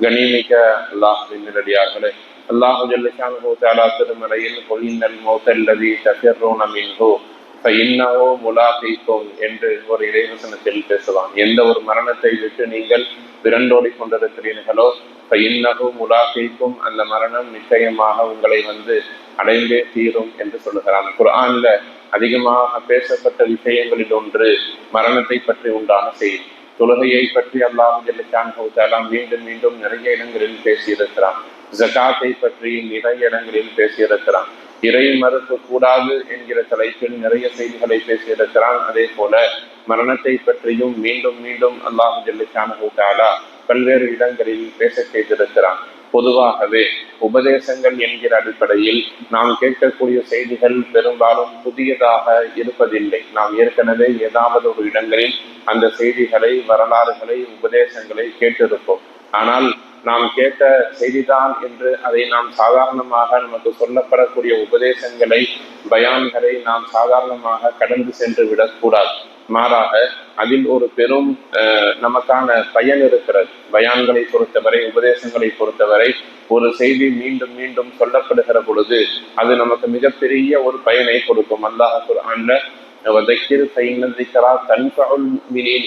கணிமிக்க அல்லாஹின் நிரடியார்களே அல்லாஹு ஜல்லிஷானு தாலா திருமலையில் கொலினல் மௌத்தல்லதி தஃபிர்ரூன மின்ஹு ஃபஇன்னஹு முலாகிக்கும் என்று ஒரு இறைவசனத்தில் பேசுவான். எந்த ஒரு மரணத்தை விட்டு நீங்கள் விரண்டோடி கொண்டிருக்கிறீர்களோ முலா முலாகிக்கும் அந்த மரணம் நிச்சயமாக உங்களை வந்து அடைந்தே தீரும் என்று சொல்லுகிறான். குர்ஆன்ல அதிகமாக பேசப்பட்ட விஷயங்களில் ஒன்று மரணத்தை பற்றி உண்டான செய்தி. தொழுகையை பற்றி அல்லாஹு ஜல்லிஷான் மீண்டும் மீண்டும் நிறைய இடங்களில் பேசியிருக்கிறான். ஜகாத்தை பற்றி நிறைய இடங்களில் பேசியிருக்கிறான். இறை மறுப்பு கூடாது என்கிற தலைப்பில் நிறைய செய்திகளை பேசியிருக்கிறான். அதே போல மரணத்தை பற்றியும் மீண்டும் மீண்டும் அல்லாஹு ஹவுதாலா பல்வேறு இடங்களில் பேச செய்திருக்கிறான். பொதுவாகவே உபதேசங்கள் என்கிற அடிப்படையில் நாம் கேட்கக்கூடிய செய்திகள் பெரும்பாலும் புதியதாக இருப்பதில்லை. நாம் ஏற்கனவே ஏதாவது ஒரு இடங்களில் அந்த செய்திகளை வரலாறுகளை உபதேசங்களை கேட்டிருப்போம். ஆனால் நாம் கேட்ட செய்திதான் என்று அதை நாம் சாதாரணமாக நமக்கு சொல்லப்படக்கூடிய உபதேசங்களை பயான்களை நாம் சாதாரணமாக கடந்து சென்று விடக்கூடாது. மாறாக அதில் ஒரு பெரும் நமக்கான பயன் இருக்கிறது. பயான்களை பொறுத்தவரை உபதேசங்களை பொறுத்தவரை ஒரு செய்தி மீண்டும் மீண்டும் சொல்லப்படுகிற பொழுது அது நமக்கு மிகப்பெரிய ஒரு பயனை கொடுக்கும். அல்லாஹ் குரான்ல வதக்கிர் சைனதிக்கரா தன்ஃபவுல்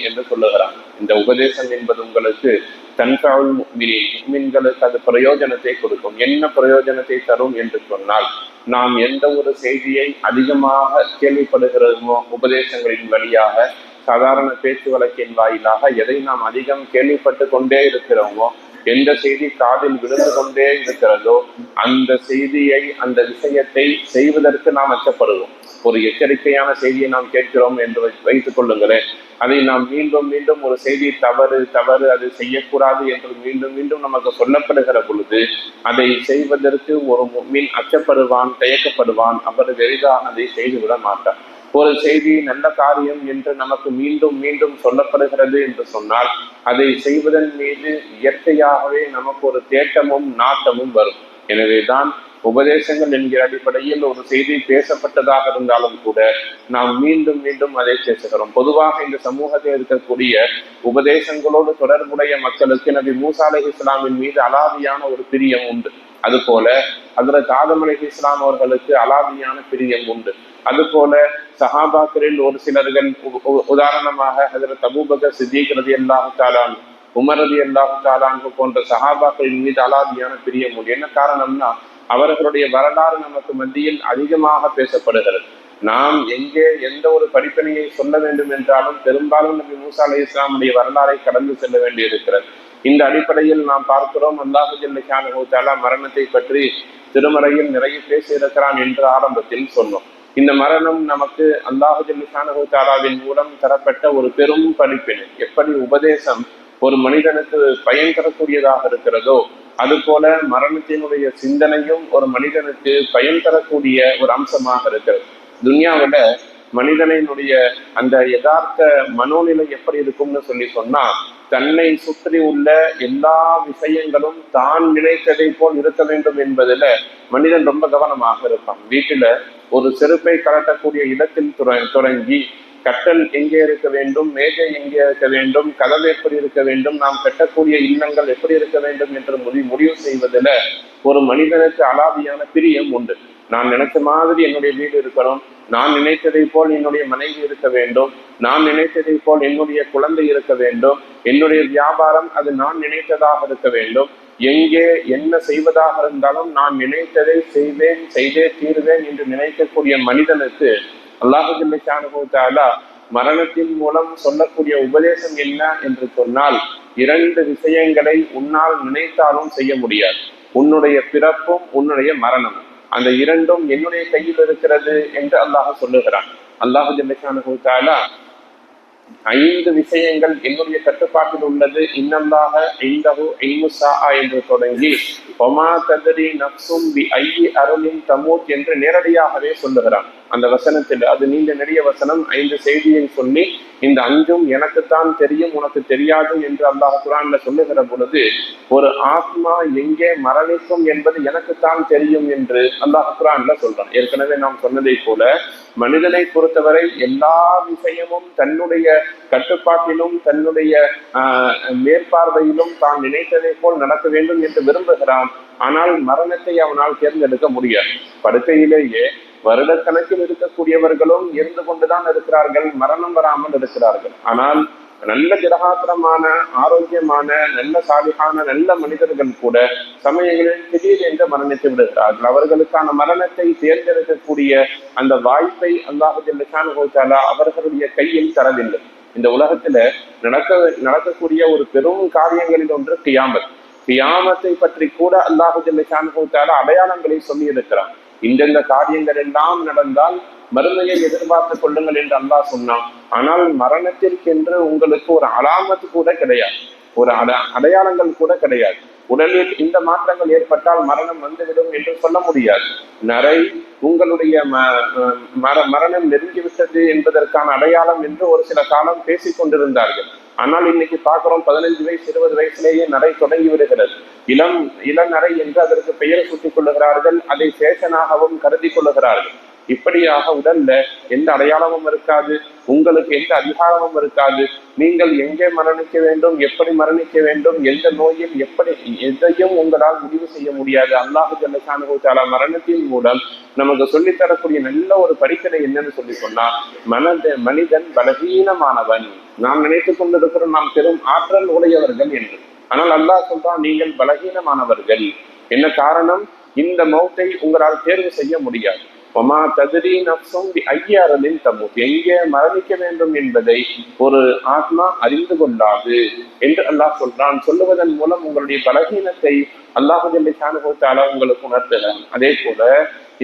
என்று சொல்லுகிறான். இந்த உபதேசம் என்பது உங்களுக்கு தன்ஃபவுல் மினீன் மீன்களுக்கு அது பிரயோஜனத்தை கொடுக்கும். என்ன பிரயோஜனத்தை தரும் என்று சொன்னால் நாம் எந்த ஒரு செய்தியை அதிகமாக கேள்விப்படுகிறோமோ உபதேசங்களின் வழியாக சாதாரண பேச்சு வழக்கின் வாயிலாக எதை நாம் அதிகம் கேள்விப்பட்டு கொண்டே இருக்கிறோமோ எந்த செய்தி காதில் விழுந்து கொண்டே இருக்கிறதோ அந்த செய்தியை அந்த விஷயத்தை செய்வதற்கு நாம் அச்சப்படுவோம். ஒரு எச்சரிக்கையான செய்தியை நாம் கேட்கிறோம் என்று வைத்துக் கொள்ளுங்களேன். அதை நாம் மீண்டும் மீண்டும் ஒரு செய்தி தவறு தவறு அது செய்யக்கூடாது என்று மீண்டும் மீண்டும் நமக்கு சொல்லப்படுகிற பொழுது அதை செய்வதற்கு ஒரு மீன் அச்சப்படுவான் தயக்கப்படுவான் அவர் எளிதாக அதை செய்துவிட மாட்டார். ஒரு செய்தி நல்ல காரியம் என்று நமக்கு மீண்டும் மீண்டும் சொல்லப்படுகிறது என்று சொன்னால் அதை செய்வதன் மீது இயற்கையாகவே நமக்கு ஒரு தேட்டமும் நாட்டமும் வரும். எனவேதான் உபதேசங்கள் என்கிற அடிப்படையில் ஒரு செய்தி பேசப்பட்டதாக இருந்தாலும் கூட நாம் மீண்டும் மீண்டும் அதை பேசுகிறோம். பொதுவாக இந்த சமூகத்தில் இருக்கக்கூடிய உபதேசங்களோடு தொடர்புடைய மக்களுக்கு நபி மூசா அலி இஸ்லாமின் மீது அலாதியான ஒரு பிரியம் உண்டு. அதுபோல அதுல காதம் அலி இஸ்லாம் அவர்களுக்கு அலாதியான பிரியம் உண்டு. அதுபோல சஹாபாக்களில் ஒரு சிலர்கள் உதாரணமாக அதில் தபூபகர் சித்திக் ரதி அல்லாஹு தாலான் உமர் அல்லாஹு தாலான் போன்ற சஹாபாக்களின் மீது அலாதியான பிரியம் உண்டு. என்ன காரணம்னா அவர்களுடைய வரலாறு நமக்கு மத்தியில் அதிகமாக பேசப்படுகிறது. நாம் எங்கே எந்த ஒரு படிப்பினையை சொல்ல வேண்டும் என்றாலும் பெரும்பாலும் நபி மூசா அலி இஸ்லாமுடைய வரலாறை கடந்து செல்ல வேண்டியிருக்கிறது. இந்த அடிப்படையில் நாம் பார்க்கிறோம் அல்லாஹு ஜல்லிஷானு மரணத்தை பற்றி திருமறையில் நிறைய பேசியிருக்கிறான் என்று ஆரம்பத்தில் சொன்னோம். இந்த மரணம் நமக்கு அல்லாஹு ஜல்லிஷானு மூலம் தரப்பட்ட ஒரு பெரும் படிப்பினை. எப்படி உபதேசம் ஒரு மனிதனுக்கு பயன் தரக்கூடியதாக இருக்கிறதோ அதுபோல மரணத்தினுடைய சிந்தனையும் ஒரு மனிதனுக்கு பயன் தரக்கூடிய ஒரு அம்சமாக இருக்கிறது. துன்யாவில மனிதனினுடைய அந்த யதார்த்த மனோநிலை எப்படி இருக்கும்னு சொல்லி சொன்னா தன்னை சுற்றி உள்ள எல்லா விஷயங்களும் தான் நினைத்ததை போல் இருக்க வேண்டும் என்பதுல மனிதன் ரொம்ப கவனமாக இருப்பான். வீட்டுல ஒரு செருப்பை கலட்டக்கூடிய இடத்தில் தொடங்கி கட்டல் எங்கே இருக்க வேண்டும் மேஜை எங்கே இருக்க வேண்டும் கதவு எப்படி இருக்க வேண்டும் நாம் கட்டக்கூடிய இல்லங்கள் எப்படி இருக்க வேண்டும் என்று முடி முடிவு செய்வதில் ஒரு மனிதனுக்கு அலாதியான பிரியம் உண்டு. நான் நினைச்ச மாதிரி என்னுடைய வீடு இருக்கணும் நான் நினைத்ததை போல் என்னுடைய மனைவி இருக்க வேண்டும் நான் நினைத்ததை போல் என்னுடைய குழந்தை இருக்க வேண்டும் என்னுடைய வியாபாரம் அது நான் நினைத்ததாக இருக்க வேண்டும் எங்கே என்ன செய்வதாக இருந்தாலும் நான் நினைத்ததை செய்வேன் செய்தே தீருவேன் என்று நினைக்கக்கூடிய மனிதனுக்கு அல்லாஹுல்லாலா மரணத்தின் மூலம் சொல்லக்கூடிய உபதேசம் என்ன என்று சொன்னால் இரண்டு விஷயங்களை உன்னால் நினைத்தாலும் செய்ய முடியாது. உன்னுடைய பிறப்பும் உன்னுடைய மரணமும். அந்த இரண்டும் என்னுடைய கையில் இருக்கிறது என்று அல்லாஹ் சொல்லுகிறான். அல்லாஹு ஜல்லிஷானுத்தாலா ஐந்து விஷயங்கள் என்னுடைய கட்டுப்பாட்டில் உள்ளது. இன்னல்லாக ஐந்தகு ஐமுசா என்று தொடங்கி ஒமா கதரி நப்சும் பி ஐ அருளின் தமூத் என்று நேரடியாகவே சொல்லுகிறான். அந்த வசனத்தில் அது நீண்ட நெடிய வசனம். ஐந்து செய்தியை சொல்லி இந்த அஞ்சும் எனக்குத்தான் தெரியும் உனக்கு தெரியாது என்று அல்லாஹ் குரான்ல சொல்லுகிற பொழுது ஒரு ஆத்மா எங்கே மரணிக்கும் என்பது எனக்குத்தான் தெரியும் என்று அல்லாஹ் குரான்ல சொல்றான். ஏற்கனவே நாம் சொன்னதை போல மனிதனை பொறுத்தவரை எல்லா விஷயமும் தன்னுடைய கட்டுப்பாட்டிலும் தன்னுடைய மேற்பார்வையிலும் தான் நினைத்ததை போல் நடக்க வேண்டும் என்று விரும்புகிறான். ஆனால் மரணத்தை அவனால் தேர்ந்தெடுக்க முடியாது. படுக்கையிலேயே வருடக்கணக்கில் இருக்கக்கூடியவர்களும் இருந்து கொண்டுதான் இருக்கிறார்கள் மரணம் வராமல் இருக்கிறார்கள். ஆனால் நல்ல திரகாத்திரமான ஆரோக்கியமான நல்ல சாலிகான நல்ல மனிதர்கள் கூட சமயங்களில் திடீர் என்று மரணித்து விடுகிறார்கள். அவர்களுக்கான மரணத்தை தேர்ந்தெடுக்கக்கூடிய அந்த வாய்ப்பை அல்லாஹு ஜல்லிசான அவர்களுடைய கையில் தரவில்லை. இந்த உலகத்துல நடக்க நடக்கக்கூடிய ஒரு பெரும் காரியங்களில் ஒன்று கியாமத். கியாமத்தை பற்றி கூட அல்லாஹு ஜல்லிசான அடையாளங்களை சொல்லி இருக்கிறான் இந்தெந்த காரியங்கள் எல்லாம் நடந்தால் மறுமையை எதிர்பார்த்து கொள்ளுங்கள் என்று அல்லாஹ் சொன்னான். ஆனால் மரணத்திற்கென்று உங்களுக்கு ஒரு அலாமத்து கூட கிடையாது. ஒரு அட அடையாளங்கள் கூட கிடையாது. உடலில் இந்த மாற்றங்கள் ஏற்பட்டால் மரணம் வந்துவிடும் என்று சொல்ல முடியாது. நரை உங்களுடைய ம- மர மரணம் நெருங்கிவிட்டது என்பதற்கான அடையாளம் என்று ஒரு சில காலம் பேசிக் கொண்டிருந்தார்கள். ஆனால் இன்னைக்கு பார்க்கிறோம் பதினைஞ்சு வயசு இருபது வயசுலேயே நடை தொடங்கி விடுகிறது. இளம் இளநடை என்று அதற்கு பெயர் சுட்டிக் கொள்ளுகிறார்கள். அதை சேஷனாகவும் கருதி கொள்ளுகிறார்கள். இப்படியாக உடல்ல எந்த அடையாளமும் இருக்காது. உங்களுக்கு எந்த அதிகாரமும் இருக்காது. நீங்கள் எங்கே மரணிக்க வேண்டும் எப்படி மரணிக்க வேண்டும் எந்த நோயில் எப்படி எதையும் உங்களால் முடிவு செய்ய முடியாது. அல்லாஹு ஜல்லசானுத்தாலா மரணத்தின் மூலம் நமக்கு சொல்லித்தரக்கூடிய நல்ல ஒரு படிப்பினை என்னன்னு சொல்லி சொன்னா மனத மனிதன் பலகீனமானவன். நாம் நினைத்துக் கொண்டிருக்கிறோம் நாம் பெரும் ஆற்றல் உடையவர்கள் என்று. ஆனால் அல்லாஹ் சொல்றான் நீங்கள் பலகீனமானவர்கள். என்ன காரணம்? இந்த மௌட்டை உங்களால் தேர்வு செய்ய முடியாது. ஒமா ததிரி நப்சும் ஐயாரலில் தமு எங்கே மரணிக்க வேண்டும் என்பதை ஒரு ஆத்மா அறிந்து கொள்ளாது என்று அல்லாஹ் சொல்றான். சொல்லுவதன் மூலம் உங்களுடைய பலகீனத்தை அல்லாஹுஜல்லை ஜல்லிசானுகத்தால உங்களுக்கு உணர்த்துகிறான். அதே போல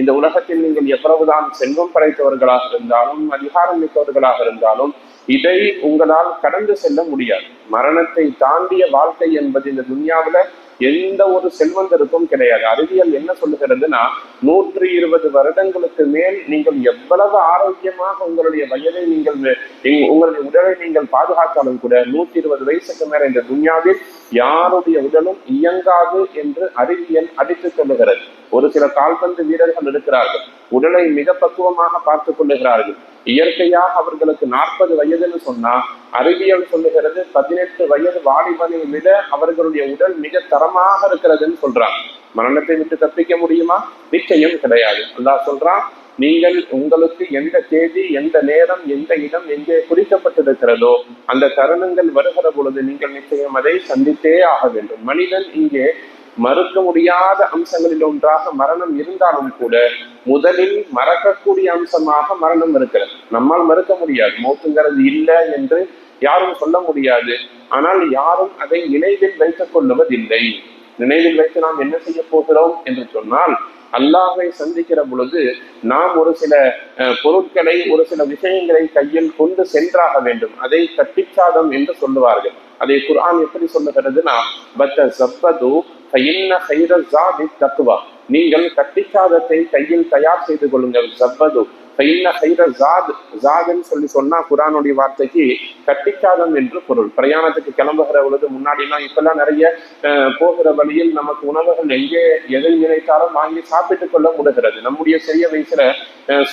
இந்த உலகத்தில் நீங்கள் எவ்வளவுதான் செல்வம் படைத்தவர்களாக இருந்தாலும் அதிகாரம் மிக்கவர்களாக இருந்தாலும் இதை உங்களால் கடந்து செல்ல முடியாது. மரணத்தை தாண்டிய வாழ்க்கை என்பது இந்த துன்யாவில் எந்த ஒரு செல்வந்தருக்கும் கிடையாது. அறிவியல் என்ன சொல்லுகிறதுனா நூற்றி இருபது வருடங்களுக்கு மேல் நீங்கள் எவ்வளவு ஆரோக்கியமாக உங்களுடைய வயதை நீங்கள் உங்களுடைய உடலை நீங்கள் பாதுகாத்தாலும் கூட நூற்றி இருபது வயசுக்கு மேல இந்த துன்யாவில் யாருடைய உடலும் இயங்காது என்று அறிவியல் அடித்துச் சொல்லுகிறது. ஒரு சில கால்பந்து வீரர்கள் இருக்கிறார்கள். உடலை மிக பக்குவமாக பார்த்துக் கொள்ளுகிறார்கள். இயற்கையாக அவர்களுக்கு நாற்பது வயதுன்னு சொன்னா அறிவியல் சொல்லுகிறது பதினெட்டு வயது வாலிபனை விட அவர்களுடைய உடல் மிக தரமாக இருக்கிறதுன்னு சொல்றாங்க. மரணத்தை விட்டு தப்பிக்க முடியுமா? நிச்சயம் கிடையாது. அல்லா சொல்றான் நீங்கள் உங்களுக்கு எந்த தேதி எந்த நேரம் எந்த இடம் எங்கே குறிக்கப்பட்டிருக்கிறதோ அந்த தருணங்கள் வருகிற பொழுது நீங்கள் நிச்சயம் அதை சந்தித்தே ஆக வேண்டும். மனிதன் இங்கே மறுக்க முடியாத அம்சங்களில் ஒன்றாக மரணம் இருந்தாலும் கூட முதலில் மறக்கக்கூடிய அம்சமாக மரணம் இருக்கிறது. நம்மால் மறுக்க முடியாது. மௌத்துங்கிறது இல்லை என்று யாரும் சொல்ல முடியாது. ஆனால் யாரும் அதை நினைவில் வைத்துக் கொள்ளுவதில்லை. நினைவில் வைத்து நாம் என்ன செய்ய போகிறோம் என்று சொன்னால் அல்லாஹை சந்திக்கிற பொழுது நாம் ஒரு சில பொருட்களை ஒரு சில விஷயங்களை கையில் கொண்டு சென்றாக வேண்டும். அதை கட்டிச்சாதம் என்று சொல்லுவார்கள். அதை குர்ஆன் எப்படி சொல்லுகிறதுனா பத்த சப்பது ஃபைன்ன ஹைர ஜாதி தத்துவா நீங்கள் கட்டிக்காதத்தை கையில் தயார் செய்து கொள்ளுங்கள். ஜப்பது ஃபைன்ன ஹைர ஜாத் ஜாதுன்னு சொல்லி சொன்னா குரானுடைய வார்த்தைக்கு கட்டிச்சாதம் என்று பொருள். பிரயாணத்துக்கு கிளம்புகிற பொழுது முன்னாடிலாம் இப்பெல்லாம் நிறைய போகிற வழியில் நமக்கு உணவுகள் எங்கே எதை நினைத்தாலும் வாங்கி சாப்பிட்டுக் கொள்ள முடிகிறது. நம்முடைய சிறிய வயசுல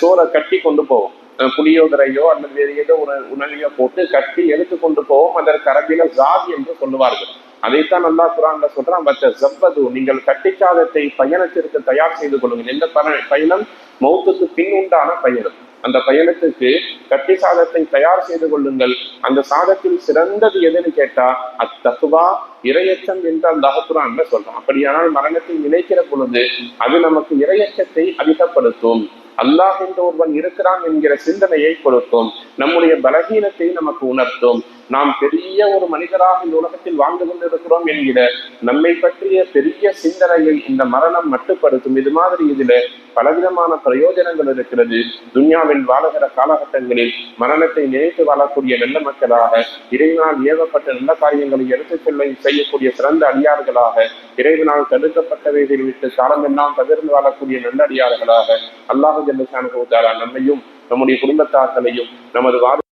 சோலை சோறை கட்டி கொண்டு போவோம். புளியோதரையோ அல்லது வேறு ஏதோ ஒரு உணவையோ போட்டு கட்டி எடுத்து கொண்டு போவோம். அதற்கு அரபியில ஜாத் என்று சொல்லுவார்கள். அதைத்தான் அல்லாஹ் குரான்ல சொல்றான் பத்த ஜப்பது நீங்கள் கட்டிச்சாதத்தை பயணத்திற்கு தயார் செய்து கொள்ளுங்கள். எந்த பயண பயணம் மௌத்துக்கு பின் உண்டான பயணம். அந்த பயணத்துக்கு கட்டி சாதத்தை தயார் செய்து கொள்ளுங்கள். அந்த சாதத்தில் சிறந்தது எதுன்னு கேட்டா அத்தகுவா இரையச்சம் என்று அந்த அகப்புறான்ல சொல்றான். அப்படியானால் மரணத்தை நினைக்கிற பொழுது அது நமக்கு இரையச்சத்தை அதிகப்படுத்தும் அல்லாஹ் என்ற ஒருவன் இருக்கிறான் என்கிற சிந்தனையை கொடுக்கும். நம்முடைய பலகீனத்தை நமக்கு உணர்த்தும். நாம் பெரிய ஒரு மனிதராக இந்த உலகத்தில் வாழ்ந்து கொண்டிருக்கிறோம் என்கிற நம்மை பற்றிய பெரிய சிந்தனையை இந்த மரணம் மட்டுப்படுத்தும் இது மாதிரி இதுல பலவிதமான பிரயோஜனங்கள் இருக்கிறது. துன்யாவில் வாழுகிற காலகட்டங்களில் மரணத்தை நினைத்து வாழக்கூடிய நல்ல மக்களாக இறைவனால் ஏவப்பட்ட நல்ல காரியங்களை எடுத்து செல்ல செய்யக்கூடிய சிறந்த அடியார்களாக இறைவனால் தடுக்கப்பட்டவைகளை விட்டு காலமெல்லாம் பகிர்ந்து வாழக்கூடிய நல்ல அடியார்களாக அல்லாஹு ஜல்லசானுதாரா நம்மையும் நம்முடைய குடும்பத்தார்களையும் நமது வாழ்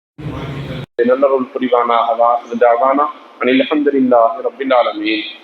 لنذر القربان على آخر دعوانا أن يعني الحمد لله رب العالمين.